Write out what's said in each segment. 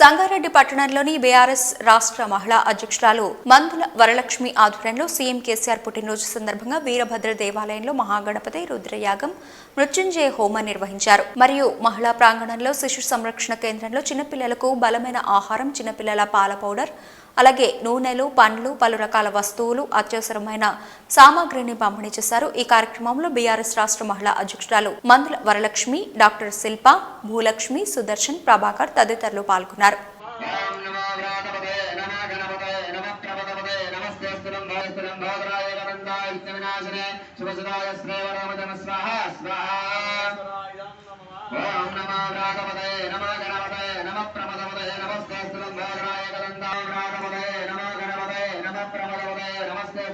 సంగారెడ్డి పట్టణంలోని బీఆర్ఎస్ రాష్ట్ర మహిళా అధ్యక్షురాలు మందుల వరలక్ష్మి ఆధ్వర్యంలో సీఎం కేసీఆర్ పుట్టినరోజు సందర్భంగా వీరభద్ర దేవాలయంలో మహాగణపతి రుద్రయాగం మృత్యుంజయ హోమం నిర్వహించారు. మరియు మహిళా ప్రాంగణంలో శిశు సంరక్షణ కేంద్రంలో చిన్నపిల్లలకు బలమైన ఆహారం చిన్నపిల్లల పాల పౌడర్ అలాగే నూనెలు పండ్లు పలు రకాల వస్తువులు అత్యవసరమైన సామాగ్రిని పంపిణీ చేశారు. ఈ కార్యక్రమంలో బీఆర్ఎస్ రాష్ట్ర మహిళా అధ్యక్షురాలు మందుల వరలక్ష్మి డాక్టర్ శిల్ప భూలక్ష్మి సుదర్శన్ ప్రభాకర్ తదితరులు పాల్గొన్నారు. ఓం నమో రాఘవదే నమ గణపదే నమ ప్రపదపదే నమస్తే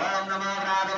నమో రాఘవతే నమో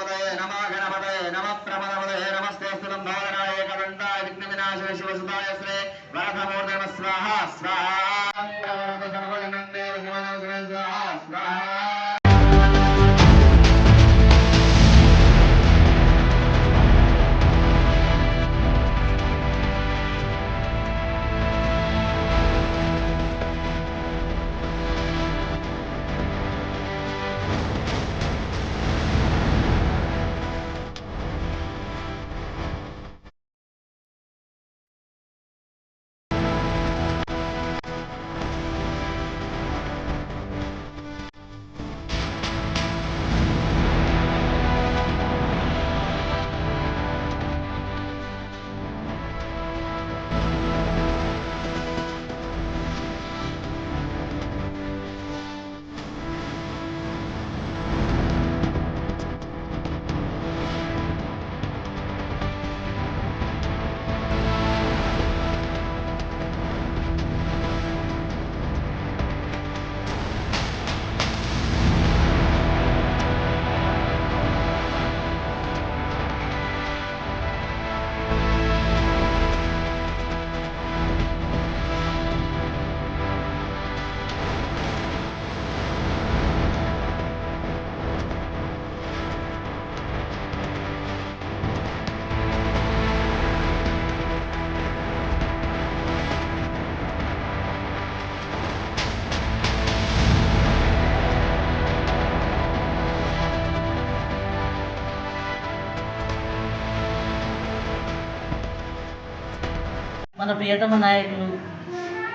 మన ప్రియతమ నాయకులు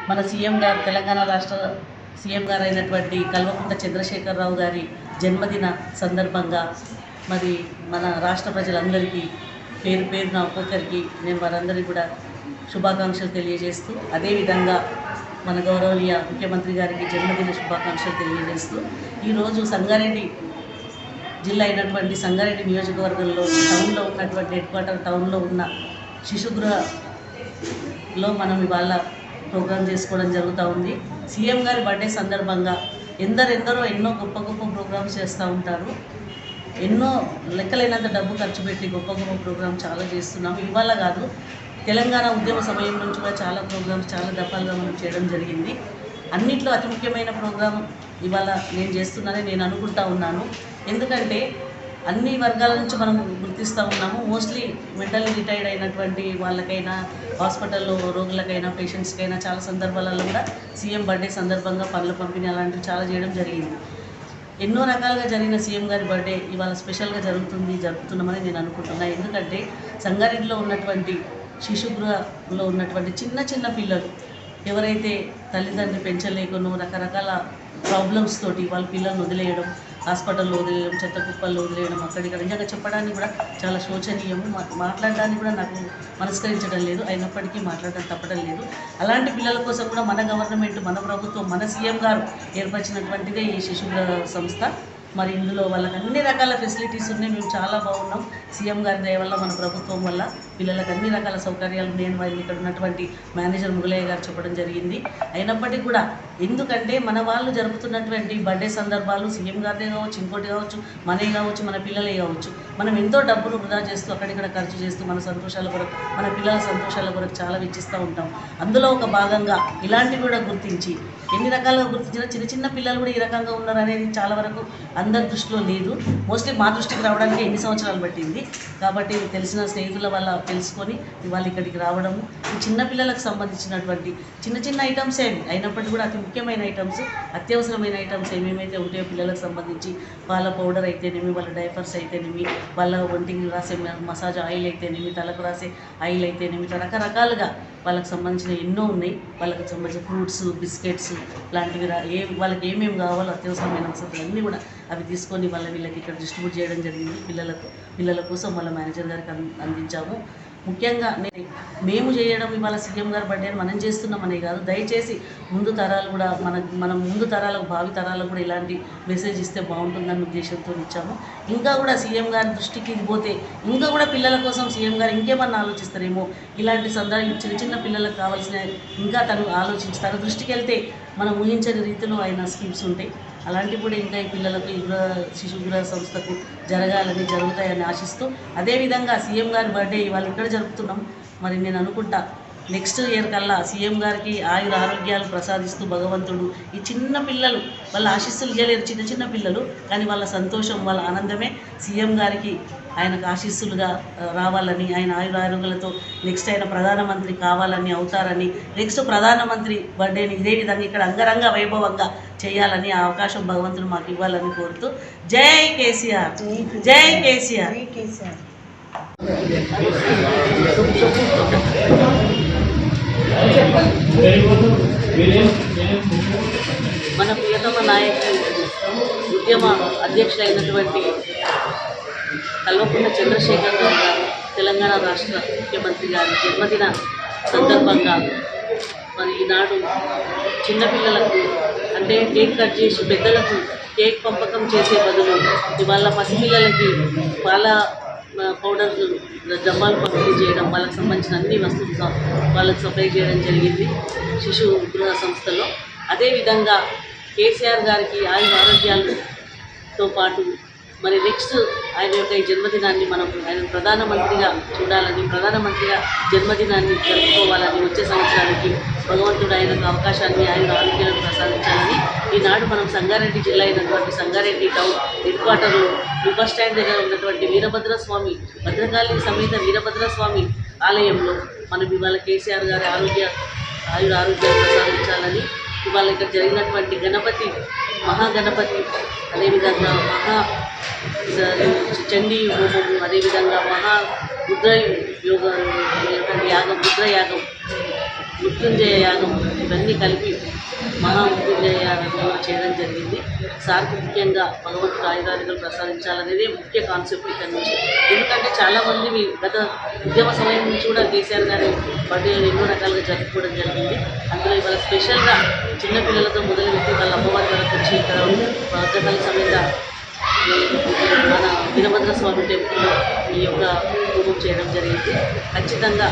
మన సీఎం గారు తెలంగాణ రాష్ట్ర సీఎం గారు అయినటువంటి కల్వకుంట చంద్రశేఖరరావు గారి జన్మదిన సందర్భంగా మరి మన రాష్ట్ర ప్రజలందరికీ పేరు పేరున ఒక్కొక్కరికి నేను వారందరికీ కూడా శుభాకాంక్షలు తెలియజేస్తూ అదేవిధంగా మన గౌరవనీయ ముఖ్యమంత్రి గారికి జన్మదిన శుభాకాంక్షలు తెలియజేస్తూ ఈరోజు సంగారెడ్డి జిల్లా అయినటువంటి సంగారెడ్డి నియోజకవర్గంలో టౌన్లో ఉన్నటువంటి హెడ్ క్వార్టర్ టౌన్లో ఉన్న శిశుగృహ లో మనం ఇవాళ ప్రోగ్రాం చేసుకోవడం జరుగుతూ ఉంది. సీఎం గారి బర్త్డే సందర్భంగా ఎందరెందరో ఎన్నో గొప్ప గొప్ప ప్రోగ్రామ్స్ చేస్తూ ఉంటారు. ఎన్నో లెక్కలేనంత డబ్బు ఖర్చు పెట్టి గొప్ప గొప్ప ప్రోగ్రామ్ చాలా చేస్తున్నాము ఇవాళ కాదు తెలంగాణ ఉద్యమ సమయం నుంచి కూడా చాలా ప్రోగ్రామ్స్ చాలా దఫాలుగా మనం చేయడం జరిగింది. అన్నిట్లో అతి ముఖ్యమైన ప్రోగ్రాం ఇవాళ నేను చేస్తున్నానని నేను అనుకుంటా ఉన్నాను. ఎందుకంటే అన్ని వర్గాల నుంచి మనం గుర్తిస్తూ ఉన్నాము. మోస్ట్లీ మెంటల్లీ రిటైర్డ్ అయినటువంటి వాళ్ళకైనా హాస్పిటల్లో రోగులకైనా పేషెంట్స్కైనా చాలా సందర్భాలలో కూడా సీఎం బర్త్డే సందర్భంగా పనుల పంపిణీ అలాంటివి చాలా చేయడం జరిగింది. ఎన్నో రకాలుగా జరిగిన సీఎం గారి బర్త్డే ఇవాళ స్పెషల్గా జరుగుతుంది జరుపుతున్నామని నేను అనుకుంటున్నాను ఎందుకంటే సంగారెడ్డిలో ఉన్నటువంటి శిశుగృహలో ఉన్నటువంటి చిన్న చిన్న పిల్లలు ఎవరైతే తల్లిదండ్రులు పెంచలేకనో రకరకాల ప్రాబ్లమ్స్ తోటి వాళ్ళ పిల్లల్ని వదిలేయడం హాస్పిటల్లో వదిలేయడం చెత్త కుప్పల్లో వదిలేయడం అక్కడిక్కడ నిజంగా చెప్పడానికి కూడా చాలా శోచనీయము. మా- మాట్లాడడానికి కూడా నాకు మనస్కరించడం లేదు. అయినప్పటికీ మాట్లాడడం తప్పడం లేదు. అలాంటి పిల్లల కోసం కూడా మన గవర్నమెంట్ మన ప్రభుత్వం మన సీఎం గారు ఏర్పరిచినటువంటిదే ఈ శిశుగృహ సంస్థ. మరి ఇందులో వాళ్ళకి అన్ని రకాల ఫెసిలిటీస్ ఉన్నాయి. మేము చాలా బాగున్నాం. సీఎం గారి దయ వల్ల మన ప్రభుత్వం వల్ల పిల్లలకు అన్ని రకాల సౌకర్యాలు నేను వారిని ఇక్కడ ఉన్నటువంటి మేనేజర్ ముగలయ్య గారు చెప్పడం జరిగింది. అయినప్పటికీ కూడా ఎందుకంటే మన వాళ్ళు జరుపుతున్నటువంటి బర్త్డే సందర్భాలు సీఎం గారిదే కావచ్చు ఇంకోటి కావచ్చు మనే కావచ్చు మన పిల్లలే కావచ్చు. మనం ఎంతో డబ్బులు వృధా చేస్తూ అక్కడిక్కడ ఖర్చు చేస్తూ మన సంతోషాల కొరకు మన పిల్లల సంతోషాల కొరకు చాలా వెచ్చిస్తూ ఉంటాం. అందులో ఒక భాగంగా ఇలాంటివి కూడా గుర్తించి ఎన్ని రకాలుగా గుర్తించిన చిన్న చిన్న పిల్లలు కూడా ఈ రకంగా ఉన్నారు అనేది చాలా వరకు అందరి దృష్టిలో లేదు. మోస్ట్లీ మా దృష్టికి రావడానికి ఎన్ని సంవత్సరాలు పట్టింది. కాబట్టి తెలిసిన స్నేహితుల వల్ల తెలుసుకొని ఇవాళ ఇక్కడికి రావడము చిన్న పిల్లలకు సంబంధించినటువంటి చిన్న చిన్న ఐటమ్స్ ఏమి అయినప్పటికీ కూడా అతి ముఖ్యమైన ఐటమ్స్ అత్యవసరమైన ఐటమ్స్ ఏమేమైతే ఉంటాయో పిల్లలకు సంబంధించి వాళ్ళ పౌడర్ అయితేనేమి వాళ్ళ డైపర్స్ అయితేనేమి వాళ్ళ ఒంటికి రాసే మసాజ్ ఆయిల్ అయితేనేమి తలకు రాసే ఆయిల్ అయితేనేమి ఇట్లా రకరకాలుగా వాళ్ళకి సంబంధించిన ఎన్నో ఉన్నాయి. వాళ్ళకి సంబంధించిన ఫ్రూట్స్ బిస్కెట్స్ లాంటివి రా- ఏ వాళ్ళకి ఏమేమి కావాలో అత్యవసరమైన వసతులు అన్నీ కూడా అవి తీసుకొని వాళ్ళ వీళ్ళకి ఇక్కడ డిస్ట్రిబ్యూట్ చేయడం జరిగింది. పిల్లలకు పిల్లల కోసం వాళ్ళ మేనేజర్ గారికి అందించాము. ముఖ్యంగా మేము చేయడం ఇవాళ సీఎం గారు బర్త్డే మనం చేస్తున్నామనే కాదు. దయచేసి ముందు తరాలు కూడా మన మన ముందు తరాలకు భావి తరాలకు కూడా ఇలాంటి మెసేజ్ ఇస్తే బాగుంటుందన్న ఉద్దేశంతో ఇచ్చాము. ఇంకా కూడా సీఎం గారి దృష్టికి ఇది పోతే ఇంకా కూడా పిల్లల కోసం సీఎం గారు ఇంకేమన్నా ఆలోచిస్తారేమో? ఇలాంటి సందర్భం చిన్న చిన్న పిల్లలకు కావాల్సిన ఇంకా తను ఆలోచించి తన దృష్టికి వెళ్తే మనం ఊహించని రీతిలో ఆయన స్కీమ్స్ ఉంటాయి అలాంటి కూడా ఇంకా ఈ పిల్లలకు ఈ గృహ శిశు గృహ సంస్థకు జరగాలని జరుగుతాయని ఆశిస్తూ అదేవిధంగా సీఎం గారి బర్త్డే ఇవాళ ఇక్కడ జరుపుతున్నాం. మరి నేను అనుకుంటా నెక్స్ట్ ఇయర్ కల్లా సీఎం గారికి ఆయుర ఆరోగ్యాలు ప్రసాదిస్తూ భగవంతుడు ఈ చిన్న పిల్లలు వాళ్ళ ఆశీస్సులు ఇవ్వలేరు చిన్న చిన్న పిల్లలు కానీ వాళ్ళ సంతోషం వాళ్ళ ఆనందమే సీఎం గారికి ఆయనకు ఆశీస్సులుగా రావాలని ఆయన ఆయురారోగ్యాలతో నెక్స్ట్ ఆయన ప్రధానమంత్రి కావాలని అవుతారని నెక్స్ట్ ప్రధానమంత్రి బర్త్డేని ఇదే విధంగా ఇక్కడ అంగరంగ వైభవంగా చేయాలని ఆ అవకాశం భగవంతుడు మాకు ఇవ్వాలని కోరుతూ జై కేసీఆర్ జై కేసీఆర్. మన ప్రియతమ నాయకుడు ఉద్యమ అధ్యక్షుడైనటువంటి కల్వకుంట్ల చంద్రశేఖర్ రావు గారు తెలంగాణ రాష్ట్ర ముఖ్యమంత్రి గారి జన్మదిన సందర్భంగా మరి ఈనాడు చిన్నపిల్లలకు అంటే కేక్ కట్ చేసి పెద్దలకు కేక్ పంపకం చేసే బదులు ఇవాళ పసిపిల్లలకి పాల పౌడర్లు డబ్బాలు పంపిణీ చేయడం వాళ్ళకి సంబంధించిన అన్ని వస్తువులు వాళ్ళకి సప్లై చేయడం జరిగింది శిశు గృహ సంస్థలో. అదేవిధంగా కేసీఆర్ గారికి ఆయుర ఆరోగ్యాలతో పాటు మరి నెక్స్ట్ ఆయన యొక్క ఈ జన్మదినాన్ని మనం ఆయన ప్రధానమంత్రిగా చూడాలని ప్రధానమంత్రిగా జన్మదినాన్ని జరుపుకోవాలని వచ్చే సంవత్సరానికి భగవంతుడు ఆయనకు అవకాశాన్ని ఆయన ఆరోగ్యాలను ప్రసాదించాలని ఈనాడు మనం సంగారెడ్డి జిల్లా అయినటువంటి సంగారెడ్డి టౌన్ హెడ్ క్వార్టర్లో బస్ స్టాండ్ దగ్గర ఉన్నటువంటి వీరభద్ర స్వామి భద్రకాళి సమేత వీరభద్ర స్వామి ఆలయంలో మనం ఇవాళ కేసీఆర్ గారి ఆరోగ్య ఆయుర ఆరోగ్యాన్ని ప్రసాదించాలని ఇవాళ ఇక్కడ జరిగినటువంటి గణపతి మహాగణపతి అదేవిధంగా మహా చండీ హోమం అదేవిధంగా మహా రుద్ర యోగ యాగం రుద్ర యాగం మృత్యుంజయ యాగం ఇవన్నీ కలిపి మహా మృత్యుంజయ యాగం చేయడం జరిగింది. సార్కి ముఖ్యంగా భగవంతుడు ఆయుధాలుగా ప్రసాదించాలనేదే ముఖ్య కాన్సెప్ట్ ఇక్కడ నుంచి. ఎందుకంటే చాలామంది మీ గత ఉద్యమ సమయం నుంచి కూడా కేసీఆర్ గారి బర్త్డే ఎన్నో రకాలుగా జరుపుకోవడం జరిగింది. అందులో ఇవాళ స్పెషల్గా చిన్నపిల్లలతో మొదలుపెట్టి వాళ్ళ అమ్మవారి వరకు వచ్చి ఇక్కడ భద్రకాళి సమేత మన వీరభద్ర స్వామి టెంపుల్లో ఈ యొక్క హోమం చేయడం జరిగింది. ఖచ్చితంగా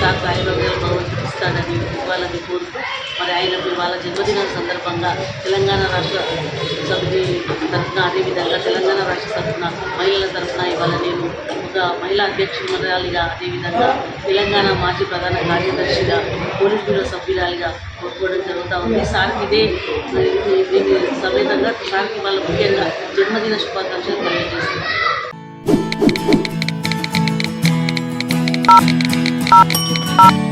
సార్ ఆయుర్వేదాలు భగవంతుడు ఇస్తాడని ఇవ్వాలని కోరుతూ మరి ఆయనకు వాళ్ళ జన్మదినం సందర్భంగా తెలంగాణ రాష్ట్ర సమితి తరఫున అదేవిధంగా తెలంగాణ రాష్ట్ర తరఫున మహిళల తరఫున ఇవాళ నేను ఒక మహిళా అధ్యక్షురాలిగా అదేవిధంగా తెలంగాణ మాజీ ప్రధాన కార్యదర్శిగా పోలీస్ బ్యూరో సభ్యురాలిగా ಒಗ್ಗೂಡಿ ತರುತ್ತಾ ಸಾರ್ಗಿದೆ సమేతంగా సార్కి వాళ్ళ ముఖ్యంగా జన్మదిన శుభాకాంక్షలు తెలియజేస్తున్నారు Thank